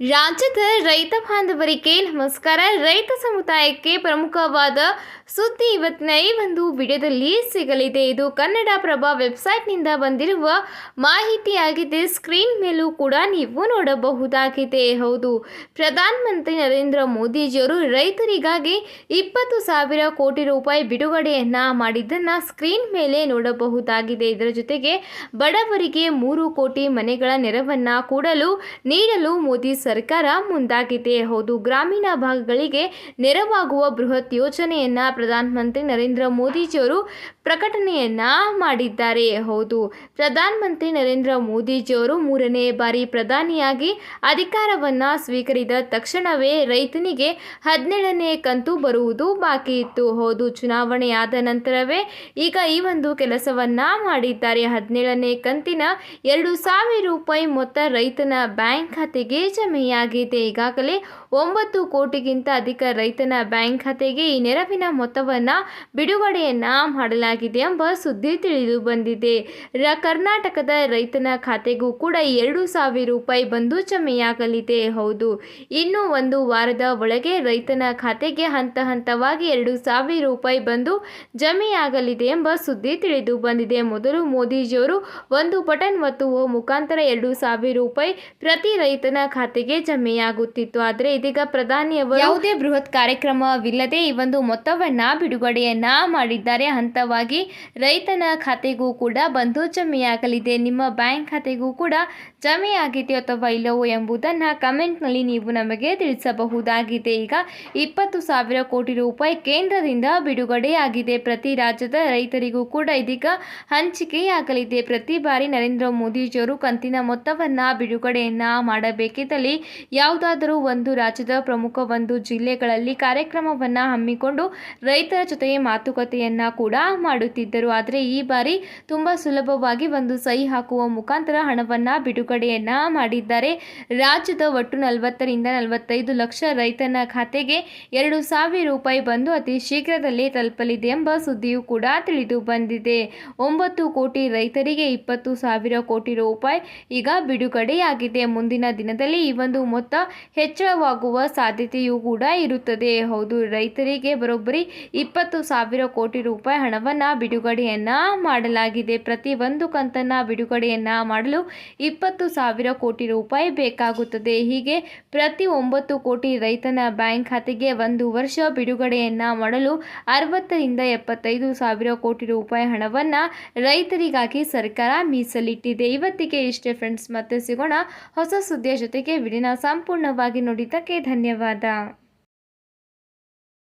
ರಾಜ್ಯದ ರೈತ ಬಾಂಧವರಿಗೆ ನಮಸ್ಕಾರ. ರೈತ ಸಮುದಾಯಕ್ಕೆ ಪ್ರಮುಖವಾದ ಸುದ್ದಿ ಇವತ್ತಿನ ಈ ಒಂದು ವಿಡಿಯೋದಲ್ಲಿ ಸಿಗಲಿದೆ. ಇದು ಕನ್ನಡ ಕನ್ನಡಪ್ರಭ ವೆಬ್ಸೈಟ್ನಿಂದ ಬಂದಿರುವ ಮಾಹಿತಿಯಾಗಿದೆ. ಸ್ಕ್ರೀನ್ ಮೇಲೂ ಕೂಡ ನೀವು ನೋಡಬಹುದಾಗಿದೆ. ಹೌದು ಪ್ರಧಾನಮಂತ್ರಿ ನರೇಂದ್ರ ಮೋದಿಜಿಯವರು ರೈತರಿಗಾಗಿ ಇಪ್ಪತ್ತು ಸಾವಿರ ಕೋಟಿ ರೂಪಾಯಿ ಬಿಡುಗಡೆಯನ್ನು ಮಾಡಿದ್ದನ್ನು ಸ್ಕ್ರೀನ್ ಮೇಲೆ ನೋಡಬಹುದಾಗಿದೆ. ಇದರ ಜೊತೆಗೆ ಬಡವರಿಗೆ ಮೂರು ಕೋಟಿ ಮನೆಗಳ ನೆರವನ್ನು ಕೂಡಲು ನೀಡಲು ಮೋದಿ ಸರ್ಕಾರ ಮುಂದಾಗಿದೆ. ಹೌದು, ಗ್ರಾಮೀಣ ಭಾಗಗಳಿಗೆ ನೆರವಾಗುವ ಬೃಹತ್ ಯೋಜನೆಯನ್ನ ಪ್ರಧಾನಮಂತ್ರಿ ನರೇಂದ್ರ ಮೋದಿಜಿಯವರು ಪ್ರಕಟಣೆಯನ್ನ ಮಾಡಿದ್ದಾರೆ. ಹೌದು, ಪ್ರಧಾನಮಂತ್ರಿ ನರೇಂದ್ರ ಮೋದಿಜಿಯವರು ಮೂರನೇ ಬಾರಿ ಪ್ರಧಾನಿಯಾಗಿ ಅಧಿಕಾರವನ್ನ ಸ್ವೀಕರಿಸಿದ ತಕ್ಷಣವೇ ರೈತನಿಗೆ ಹದಿನೇಳನೇ ಕಂತು ಬರುವುದು ಬಾಕಿ ಇತ್ತು. ಹೌದು ಚುನಾವಣೆಯಾದ ನಂತರವೇ ಈಗ ಈ ಒಂದು ಕೆಲಸವನ್ನ ಮಾಡಿದ್ದಾರೆ. ಹದಿನೇಳನೇ ಕಂತಿನ ಎರಡು ಸಾವಿರ ರೂಪಾಯಿ ಮೊತ್ತ ರೈತನ ಬ್ಯಾಂಕ್ ಖಾತೆಗೆ ಜಮೆಯಾಗಿದೆ. ಈಗಾಗಲೇ ಒಂಬತ್ತು ಕೋಟಿಗಿಂತ ಅಧಿಕ ರೈತನ ಬ್ಯಾಂಕ್ ಖಾತೆಗೆ ಈ ನೆರವಿನ ಮೊತ್ತವನ್ನು ಬಿಡುಗಡೆಯನ್ನ ಮಾಡಲಾಗಿದೆ ಎಂಬ ಸುದ್ದಿ ತಿಳಿದು ಬಂದಿದೆ. ರ, ಕರ್ನಾಟಕದ ರೈತನ ಖಾತೆಗೂ ಕೂಡ ಎರಡು ಸಾವಿರ ರೂಪಾಯಿ ಬಂದು ಜಮೆಯಾಗಲಿದೆ ಹೌದು, ಇನ್ನು ಒಂದು ವಾರದ ಒಳಗೆ ರೈತನ ಖಾತೆಗೆ ಹಂತ ಹಂತವಾಗಿ ಎರಡು ಸಾವಿರ ರೂಪಾಯಿ ಬಂದು ಜಮೆಯಾಗಲಿದೆ ಎಂಬ ಸುದ್ದಿ ತಿಳಿದು ಬಂದಿದೆ. ಮೊದಲು ಮೋದಿಜಿಯವರು ಒಂದು ಬಟನ್ ಮತ್ತು ಮುಖಾಂತರ ಎರಡು ಸಾವಿರ ರೂಪಾಯಿ ಪ್ರತಿ ರೈತನ ಖಾತೆಗೆ ಜಮೆಯಾಗುತ್ತಿತ್ತು. ಆದರೆ ಇದೀಗ ಪ್ರಧಾನಿಯವರು ಯಾವುದೇ ಬೃಹತ್ ಕಾರ್ಯಕ್ರಮವಿಲ್ಲದೆ ಈ ಒಂದು ಮೊತ್ತವನ್ನ ಬಿಡುಗಡೆಯನ್ನ ಮಾಡಿದ್ದಾರೆ. ಹಂತವಾಗಿ ರೈತನ ಖಾತೆಗೂ ಕೂಡ ಬಂದು ಜಮೆಯಾಗಲಿದೆ. ನಿಮ್ಮ ಬ್ಯಾಂಕ್ ಖಾತೆಗೂ ಕೂಡ ಜಮೆಯಾಗಿದೆ ಅಥವಾ ಇಲ್ಲವೋ ಎಂಬುದನ್ನು ಕಮೆಂಟ್ನಲ್ಲಿ ನೀವು ನಮಗೆ ತಿಳಿಸಬಹುದಾಗಿದೆ. ಈಗ ಇಪ್ಪತ್ತು ಸಾವಿರ ಕೋಟಿ ರೂಪಾಯಿ ಕೇಂದ್ರದಿಂದ ಬಿಡುಗಡೆಯಾಗಿದೆ. ಪ್ರತಿ ರಾಜ್ಯದ ರೈತರಿಗೂ ಕೂಡ ಇದೀಗ ಹಂಚಿಕೆಯಾಗಲಿದೆ. ಪ್ರತಿ ಬಾರಿ ನರೇಂದ್ರ ಮೋದಿಜಿಯವರು ಕಂತಿನ ಮೊತ್ತವನ್ನು ಬಿಡುಗಡೆಯನ್ನ ಮಾಡಬೇಕಿದ್ದಲ್ಲಿ ಯಾವುದಾದರೂ ಒಂದು ರಾಜ್ಯದ ಪ್ರಮುಖ ಒಂದು ಜಿಲ್ಲೆಗಳಲ್ಲಿ ಕಾರ್ಯಕ್ರಮವನ್ನು ಹಮ್ಮಿಕೊಂಡು ರೈತರ ಜೊತೆಗೆ ಮಾತುಕತೆಯನ್ನು ಕೂಡ ಮಾಡುತ್ತಿದ್ದರು. ಆದರೆ ಈ ಬಾರಿ ತುಂಬಾ ಸುಲಭವಾಗಿ ಒಂದು ಸಹಿ ಹಾಕುವ ಮುಖಾಂತರ ಹಣವನ್ನ ಬಿಡುಗಡೆಯನ್ನ ಮಾಡಿದ್ದಾರೆ. ರಾಜ್ಯದ ಒಟ್ಟು ನಲವತ್ತರಿಂದ ನಲವತ್ತೈದು ಲಕ್ಷ ರೈತನ ಖಾತೆಗೆ ಎರಡು ಸಾವಿರ ರೂಪಾಯಿ ಬಂದು ಅತಿ ಶೀಘ್ರದಲ್ಲೇ ತಲುಪಲಿದೆ ಎಂಬ ಸುದ್ದಿಯೂ ಕೂಡ ತಿಳಿದು ಬಂದಿದೆ. ಒಂಬತ್ತು ಕೋಟಿ ರೈತರಿಗೆ ಇಪ್ಪತ್ತು ಸಾವಿರ ಕೋಟಿ ರೂಪಾಯಿ ಈಗ ಬಿಡುಗಡೆಯಾಗಿದೆ. ಮುಂದಿನ ದಿನದಲ್ಲಿ ಈ ಒಂದು ಮೊತ್ತ ಹೆಚ್ಚಳವಾಗುವ ಸಾಧ್ಯತೆಯೂ ಕೂಡ ಇರುತ್ತದೆ. ಹೌದು, ರೈತರಿಗೆ ಬರೋಬ್ಬರಿ ಇಪ್ಪತ್ತು ಸಾವಿರ ಕೋಟಿ ರೂಪಾಯಿ ಹಣವನ್ನು ಬಿಡುಗಡೆಯನ್ನು ಮಾಡಲಾಗಿದೆ. ಪ್ರತಿ ಒಂದು ಕಂತನ್ನು ಬಿಡುಗಡೆಯನ್ನು ಮಾಡಲು ಇಪ್ಪತ್ತು ಸಾವಿರ ಕೋಟಿ ರೂಪಾಯಿ ಬೇಕಾಗುತ್ತದೆ. ಹೀಗೆ ಪ್ರತಿ ಒಂಬತ್ತು ಕೋಟಿ ರೈತನ ಬ್ಯಾಂಕ್ ಖಾತೆಗೆ ಒಂದು ವರ್ಷ ಬಿಡುಗಡೆಯನ್ನು ಮಾಡಲು ಅರವತ್ತರಿಂದ ಎಪ್ಪತ್ತೈದು ಸಾವಿರ ಕೋಟಿ ರೂಪಾಯಿ ಹಣವನ್ನು ರೈತರಿಗಾಗಿ ಸರ್ಕಾರ ಮೀಸಲಿಟ್ಟಿದೆ. ಇವತ್ತಿಗೆ ಇಷ್ಟೇ ಫ್ರೆಂಡ್ಸ್ ಮತ್ತೆ ಸಿಗೋಣ. ಹೊಸ ಸುದ್ದಿಯ ಜೊತೆಗೆ ವಿಡಿಯೋನ ಸಂಪೂರ್ಣವಾಗಿ ನೋಡಿದ್ದಕ್ಕೆ ಧನ್ಯವಾದ